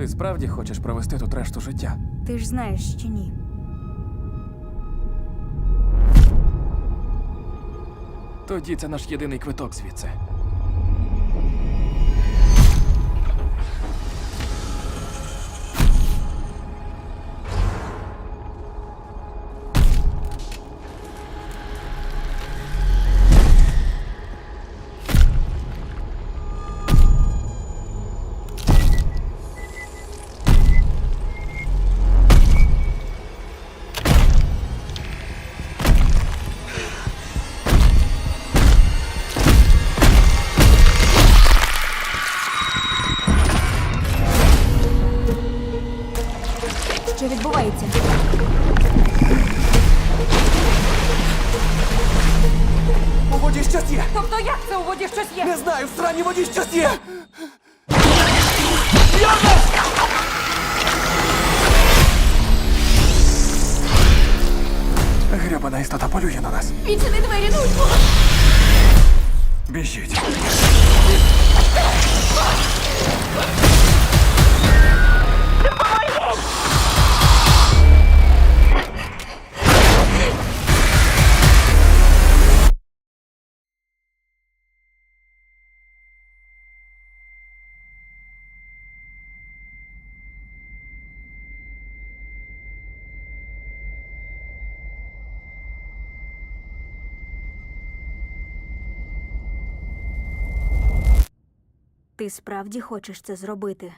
Ти справді хочеш провести тут решту життя? Ти ж знаєш, що ні. Тоді це наш єдиний квиток звідси. Що відбувається? У воді щось є! Тобто як це у воді щось є? Не знаю, в сраній воді щось є! Гребана істота полює на нас. Відчини двері, ну! Біжіть. Ти справді хочеш це зробити?